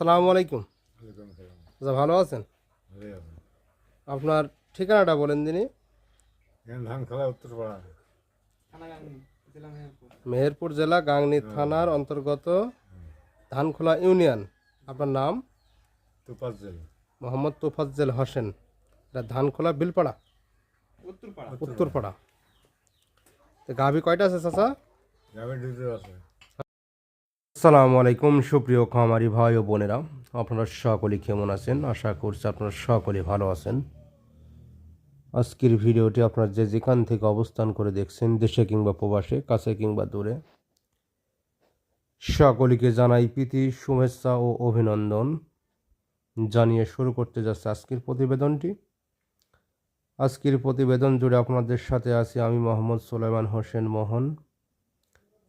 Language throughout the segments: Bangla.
আসসালামু আলাইকুম। আচ্ছা ভালো আছেন? আপনার ঠিকানাটা বলেন তিনি উত্তরপাড়া। মেহেরপুর জেলা গাংনী থানার অন্তর্গত ধানখোলা ইউনিয়ন। আপনার নাম? মোহাম্মদ তোফাজ্জেল হোসেন। এটা ধানখোলা বিলপাড়া? উত্তরপাড়া। তো গাভি কয়টা আছে চাচা? গ্রামের ডিউটি আছে। আসসালামু আলাইকুম, সুপ্রিয় খামারি ভাই ও বোনেরা। আপনারা সকলে কেমন আছেন? আশা করছি আপনারা সকলে ভালো আছেন। আজকের ভিডিওটি আপনারা যে যেখান থেকে অবস্থান করে দেখছেন, দেশে কিংবা প্রবাসে, কাছে কিংবা দূরে, সকলকে জানাই প্রীতি, শুভেচ্ছা ও অভিনন্দন। জানিয়ে শুরু করতে যাচ্ছে আজকের প্রতিবেদনটি। আজকের প্রতিবেদন জুড়ে আপনাদের সাথে আছি আমি Mohammad Solaiman Hossain Mohan.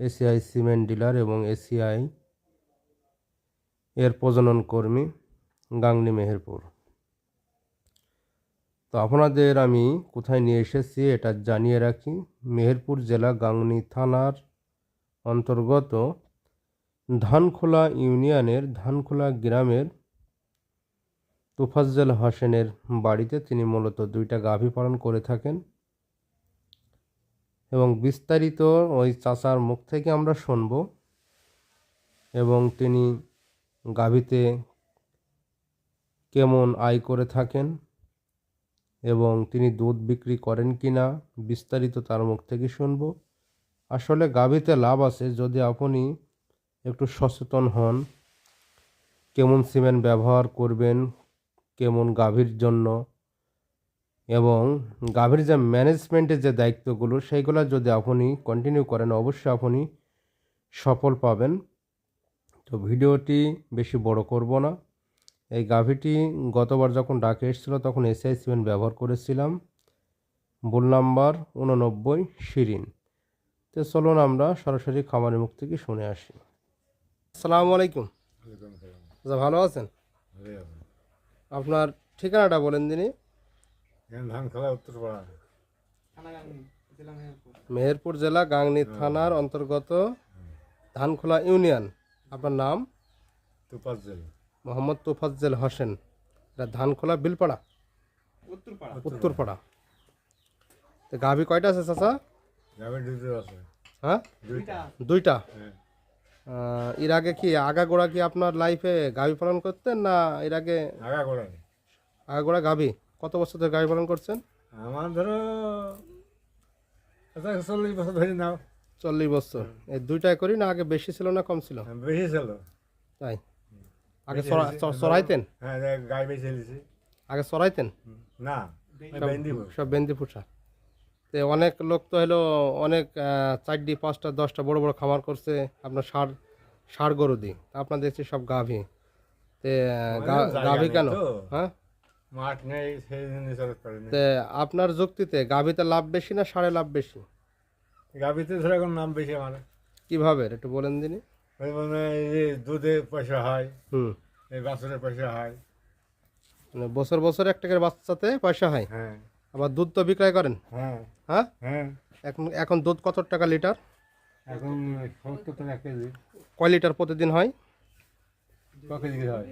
ACI cement dealer এবং এসিআই এর প্রজনন কর্মী গাংনি মেহেরপুর। তো আপনাদের আমি কোথায় নিয়ে এসেছি এটা জানিয়ে রাখি। মেহেরপুর জেলা গাংনি থানার অন্তর্গত ধানখোলা ইউনিয়নের ধানখোলা গ্রামের তোফাজ্জল হোসেনের বাড়িতে তিনি মূলত দুইটা গাভী পালন করে থাকেন। এবং বিস্তারিত ওই চাচার মুখ থেকে আমরা শুনব। এবং তিনি গাভীতে কেমন আয় করে থাকেন এবং তিনি দুধ বিক্রি করেন কি না বিস্তারিত তার মুখ থেকে শুনব। আসলে গাভীতে লাভ আছে, যদি আপনি একটু সচেতন হন, কেমন সিমেন্ট ব্যবহার করবেন, কেমন গাভীর জন্য এবং গাভীর যে ম্যানেজমেন্টের যে দায়িত্বগুলো সেইগুলো যদি আপনি কন্টিনিউ করেন অবশ্যই আপনি সফল পাবেন। তো ভিডিওটি বেশি বড় করব না। এই গাভীটি গতবার যখন ডাকে এসেছিল তখন এসআই সিমেন্ট ব্যবহার করেছিলাম। বুল নাম্বার উননব্বই শিরিন। তো চলুন আমরা সরাসরি খামারের মুখ থেকে শুনে আসি। আসসালামু আলাইকুম। ওয়ালাইকুম আচ্ছা ভালো আছেন? আপনার ঠিকানাটা বলেন দিনই এখানে ধান খেলা উত্তরপাড়া মেহেরপুর জেলা গাংনী থানার অন্তর্গত ধানখোলা ইউনিয়ন। আপনার নাম? মোহাম্মদ তোফাজ্জেল হোসেন। এটা ধানখোলা বিলপাড়া। উত্তরপাড়া। তো গাভী কয়টা আছে চাচা? হ্যাঁ? দুইটা। দুইটা? হ্যাঁ। এর আগে কি আগাগোড়া কি আপনার লাইফে গাভী পালন করতেন না এর আগে আগা আগাগোড়া গাভী? কত বছর ধরে গাভী পালন করছেন? আমার ধরো আচ্ছা চল্লিশ বছর ধরে নাও। চল্লিশ বছর। এই দুইটাই করি না আগে বেশি ছিল না কম ছিল? বেশি ছিল। তাই? আগে চড়াইতেন হ্যাঁ গাই বেশি আগে চড়াইতেন না সব বেন্দি ফুটা তো অনেক লোক তো হলো অনেক চারটি পাঁচটা দশটা বড় বড় খামার করছে আপনার সার সার গরু দিই আপনার দেখছি সব গাভী। তে গাভী কেন? হ্যাঁ? মাঠ নেই সেই জন্য চলতে পারেনি তে আপনার যুক্তিতে গাভীতে লাভ বেশি না সারে লাভ বেশি? গাভিতে ধরে এখন নাম বেশি আমার। কীভাবে? একটু বলেন দিনি। ওই মানে এই যে দুধে পয়সা হয় হুম। এই বাছুরের পয়সা হয়। মানে বছর বছর এক টাকার বাচ্চাতে পয়সা হয়? হ্যাঁ। আবার দুধ তো বিক্রয় করেন? হ্যাঁ। হ্যাঁ? হ্যাঁ। এখন এখন দুধ কত টাকা লিটার? এখন সত্তর টাকা কেজি। কয় লিটার প্রতিদিন হয়? ক কেজি হয়?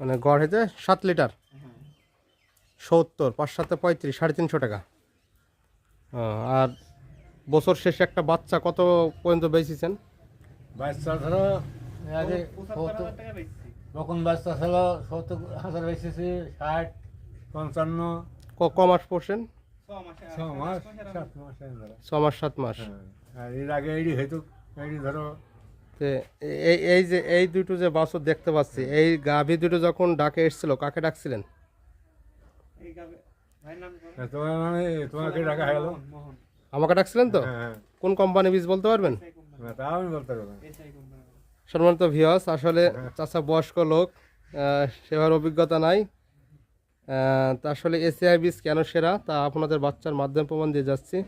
মানে গড় হয়েছে সাত লিটার। সত্তর পাঁচ সাথে পঁয়ত্রিশ সাড়ে তিনশো টাকা। আর বছর শেষে একটা বাচ্চা কত পর্যন্ত বেচেছেন? বাচ্চা ধরো আগে তখন বাচ্চা ছিল সত্তর হাজার বেশিছি ষাট পঞ্চান্ন। ক- মাস পড়ছেন? ছ মাস সাত মাস ছ মাস সাত মাস। হ্যাঁ আর এর আগে এইটি হয়তো এইটি ধরো এই এই যে এই দুটো যে বাছুর দেখতে পাচ্ছি এই গাভী দুটো যখন ডাকে এসেছিল কাকে ডাকছিলেন? হয়ে গেল আমাকে ডাকছিলেন তো? হ্যাঁ কোন কোম্পানি বীজ বলতে পারবেন? হ্যাঁ। সম্মানিত ভিওস আসলে চাচা বয়স্ক লোক সেভাবে অভিজ্ঞতা নাই। তা আসলে এসিআই বীজ কেন সেরা তা আপনাদের বাচ্চার মাধ্যমে প্রমাণ দিয়ে যাচ্ছি।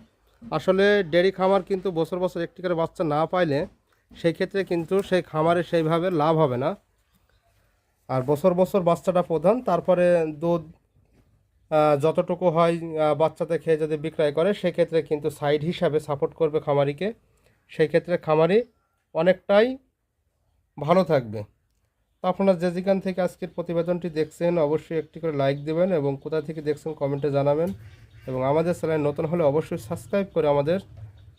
আসলে ডেরি খামার কিন্তু বছর বছর একটি করে বাচ্চা না পাইলে সেই ক্ষেত্রে কিন্তু সেই খামারে সেইভাবে লাভ হবে না। আর বছর বছর বাচ্চাটা প্রধান, তারপরে দুধ যতটুকু হয় বাচ্চাতে খেয়ে যদি বিক্রয় করে, সেক্ষেত্রে কিন্তু সাইড হিসাবে সাপোর্ট করবে খামারিকে। সেই ক্ষেত্রে খামারি অনেকটাই ভালো থাকবে। তো আপনারা যে যেখান থেকে আজকের প্রতিবেদনটি দেখছেন, অবশ্যই একটি করে লাইক দেবেন এবং কোথা থেকে দেখছেন কমেন্টে জানাবেন। এবং আমাদের চ্যানেল নতুন হলে অবশ্যই সাবস্ক্রাইব করে আমাদের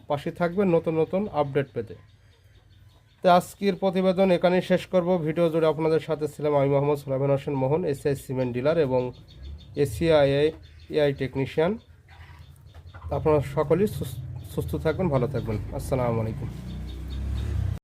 পাশে থাকবেন নতুন নতুন আপডেট পেতে। তো আজকের প্রতিবেদন এখানেই শেষ করব। ভিডিও জুড়ে আপনাদের সাথে ছিলাম আমি Mohammad Sulaiman Hossain Mohan, ACI cement dealer এবং এসিআই এআই টেকনিশিয়ান। আপনারা সকলেই সুস- সুস্থ থাকবেন, ভালো থাকবেন। আসসালামু আলাইকুম।